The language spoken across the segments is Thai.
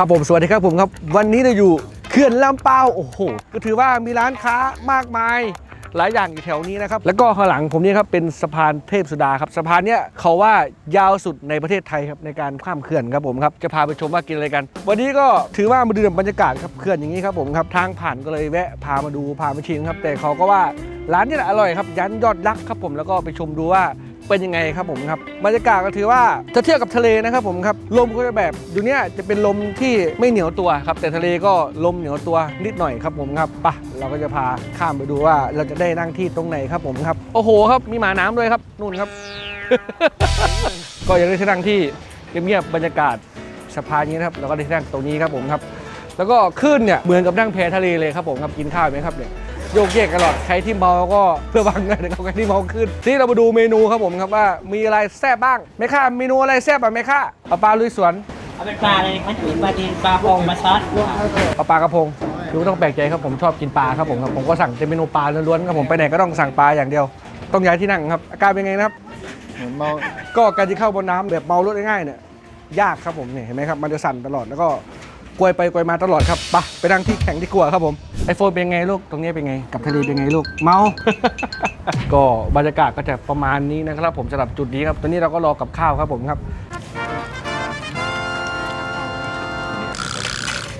ครับผมสวัสดีครับผมครับวันนี้เราอยู่เขื่อนลำเปาโอ้โหก็ถือว่ามีร้านค้ามากมายหลายอย่างอยู่แถวนี้นะครับ แล้วก็ข้างหลังผมนี่ครับเป็นสะพานเทพสุดาครับสะพานเนี้ยเขาว่ายาวสุดในประเทศไทยครับในการข้ามเขื่อนครับผมครับจะพาไปชมว่ากินอะไรกัน วันนี้ก็ถือว่ามาดูบรรยากาศครับเขื่อนอย่างนี้ครับผมครับทางผ่านก็เลยแวะพามาดูพามาชิมครับแต่เขาก็ว่าร้านนี้แหละอร่อยครับยันยอดรักครับผมแล้วก็ไปชมดูว่า เป็นยังไงครับผมครับบรรยากาศก็ถือว่าจะเทียบกับทะเลนะครับผมครับลมก็จะแบบอยู่เนี้ยจะเป็นลมที่ไม่เหนียวตัวครับ แต่ทะเลก็ลมเหนียวตัวนิดหน่อยครับผมครับปะเราก็จะพาข้ามไปดูว่าเราจะได้นั่งที่ตรงไหนครับผมครับ โอ้โหครับมีหมาน้ำด้วยครับนู่นครับ ก็ยังได้ที่นั่งที่เงียบๆบรรยากาศสะพานนี้นะครับแล้วก็ได้ที่นั่งตรงนี้ครับผมครับ แล้วก็ขึ้นเนี่ยเหมือนกับนั่งแพทะเลเลยครับผมครับกินข้าวไหมครับเนี่ย โยกเยกกันหลอดใครที่เมาก็เพื่อวังกันนะครับใครที่เมาขึ้นที่เรามาดูเมนูครับผมครับว่ามีอะไรแซ่บบ้างแม่ค้าเมนูอะไรแซ่บอะแม่ค้าปลาปลาลุยสวนเอาเป็นปลาอะไรมันเป็นปลาดินปลาพงมาซอสปลาปลากระพงคือไม่ต้องแปลกใจครับผมชอบกินปลาครับผมครับผมก็สั่งเป็นเมนูปลาล้วนๆครับผมไปไหนก็ต้องสั่งปลาอย่างเดียว ต้องย้ายที่นั่งครับอาการเป็นไงนะครับเหมือนเมาก็การจะเข้าบนน้ำแบบเมารถง่ายๆเนี่ยยากครับผมเนี่ยเห็นไหมครับมันจะสั่นตลอดแล้วก็ กลวยไปกลวยมาตลอดครับไปะไปนั่งที่แข็งที่กลัวครับผมไอโฟนเป็นไงลูกตรงนี้เป็นไง กับทะเลเป็นไงลูกเมา ก็บรรยากาศก็จะประมาณนี้นะครับ ผมสำหรับจุดนี้ครับตอนนี้เราก็รอกับข้าวครับผมครับ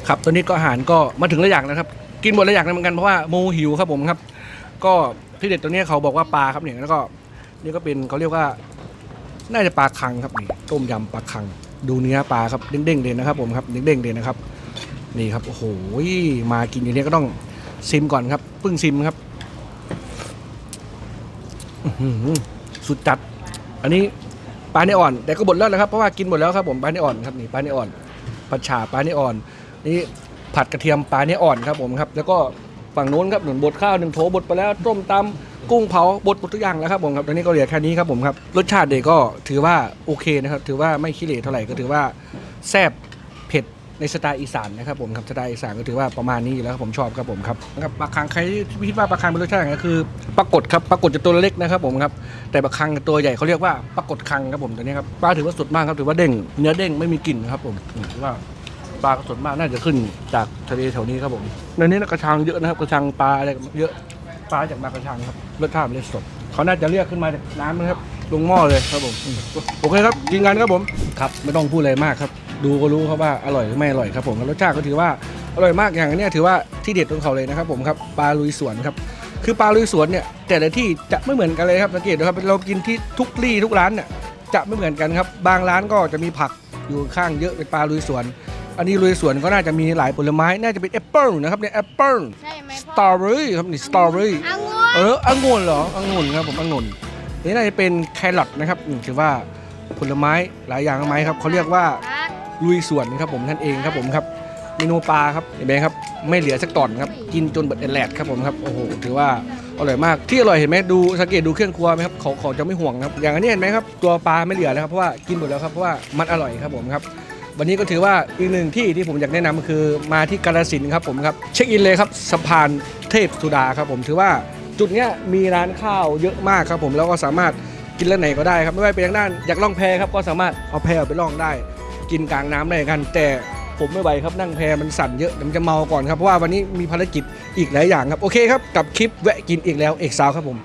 ครับตอนนี้ก็อาหารก็มาถึงแล้วอย่างนะครับ กินหมดแล้วอย่างแล้วเหมือนกันเพราะว่าโมหิวครับผมครับ ก็ที่เด็ดตัวนี้เขาบอกว่าปลาครับเนี่ยแล้วก็นี่ก็เป็นเขาเรียกว่า น่าจะปลาคังครับนี่ต้มยำปลาคัง ดูเนื้อปลาครับเด้งๆเลยนะครับผมครับเด้งๆเลยนะครับนี่ครับโอ้โหมากินอย่างนี้ก็ต้องซิมก่อนครับเพิ่งซิมครับสุดจัด อันนี้ปลาเนื้ออ่อน แต่ก็หมดแล้วนะครับเพราะว่ากินหมดแล้วครับผมปลาเนื้ออ่อนครับนี่ปลาเนื้ออ่อนผัดฉ่าปลาเนื้ออ่อน นี่ผัดกระเทียมปลาเนื้ออ่อนครับผมครับ แล้วก็ฝั่งโน้นครับหนุนบดข้าวหนึ่งโถบดไปแล้วต้มตำ กุ้งเผาบดหมดทุกอย่างแล้วครับผมครับตอนนี้ก็เหลือแค่นี้ครับผมครับรสชาติเด็กก็ถือว่าโอเคนะครับถือว่าไม่ขี้เหร่เท่าไหร่ก็ถือว่าแซ่บเผ็ดในสไตล์อีสานนะครับผมครับสไตล์อีสานก็ถือว่าประมาณนี้อยู่แล้วครับผมชอบครับผมครับครับปลาคังใครที่คิดว่าปลาคังเป็นรสชาติอย่างไรก็คือปลากดครับปลากดจะตัวเล็กนะครับผมครับแต่ปลาคังตัวใหญ่เขาเรียกว่าปลากดคังครับผมตัวนี้ครับปลาถือว่าสดมากครับถือว่าเด้งเนื้อเด้งไม่มีกลิ่นครับผมถือว่าปลาสดมากน่าจะขึ้นจากทะเลแถวนี้ครับผมในนี้กระชังเยอะนะครับกระชังปลาอะไรเยอะ ปลาจากบางกระชังครับรสชาติเลยสดเขาน่าจะเรียกขึ้นมาจากน้ำนะครับลงหม้อเลยครับผมโอเคครับกินกันครับผมครับไม่ต้องพูดอะไรมากครับ ดูก็รู้ครับว่าอร่อยหรือไม่อร่อยครับผมรสชาติก็ถือว่าอร่อยมากอย่างอันนี้ถือว่าที่เด็ดของเขาเลยนะครับผมครับปลาลุยสวนครับคือปลาลุยสวนเนี่ยแต่ละที่จะไม่เหมือนกันเลยครับสังเกตดูครับเรากินที่ทุกที่ทุกร้านเนี่ยจะไม่เหมือนกันครับ บางร้านก็จะมีผักอยู่ข้างเยอะเป็นปลาลุยสวน อันนี้ลุยสวนก็น่าจะมีหลายผลไม้ น่าจะเป็นแอปเปิลนะครับเนี่ยแอปเปิลใช่ไหมสพ่ตรออเบอรี่ครับนี่สตรอเบอรี่อังุ่นเออองุ่นเหรอองุ่นครับผมองุ่นนี่น่าจะเป็นแครอทนะครับอืมถือว่าผลไม้หลายอย่างไหมครับเขาเรียกว่าครับ ลุยสวนครับผมท่านเองครับผมครับเมนูปลาครับเห็นไหมครับไม่เหลือสักตอนครับกินจนเบิดแหลดครับผมครับโอ้โหถือว่าอร่อยมากที่อร่อยเห็นไหมดูสังเกตดูเครื่องครัวไหมครับเขาเขาจะไม่ห่วงครับอย่างอันนี้เห็นไหมครับตัวปลาไม่เหลือแล้วครับเพราะว่ากินหมดแล้วครับเพราะว่ามันอร่อยครับผมครับ วันนี้ก็ถือว่าอีกหนึ่งที่ที่ผมอยากแนะนำคือมาที่กาฬสินธุ์ครับผมครับเช็คอินเลยครับสะพานเทพสุดาครับผมถือว่าจุดเนี้ยมีร้านข้าวเยอะมากครับผมแล้วก็สามารถกินแล้วไหนก็ได้ครับไม่ว่าเป็นทางด้านอยากล่องแพครับก็สามารถเอาแพไปล่องได้ กินกลางน้ำได้กัน แต่ผมไม่ไหวครับนั่งแพมันสั่นเยอะเดี๋ยวมันจะเมาก่อนครับเพราะว่าวันนี้มีภารกิจอีกหลายอย่างครับโอเคครับกับคลิปแวะกินอีกแล้วเอกสาวครับผม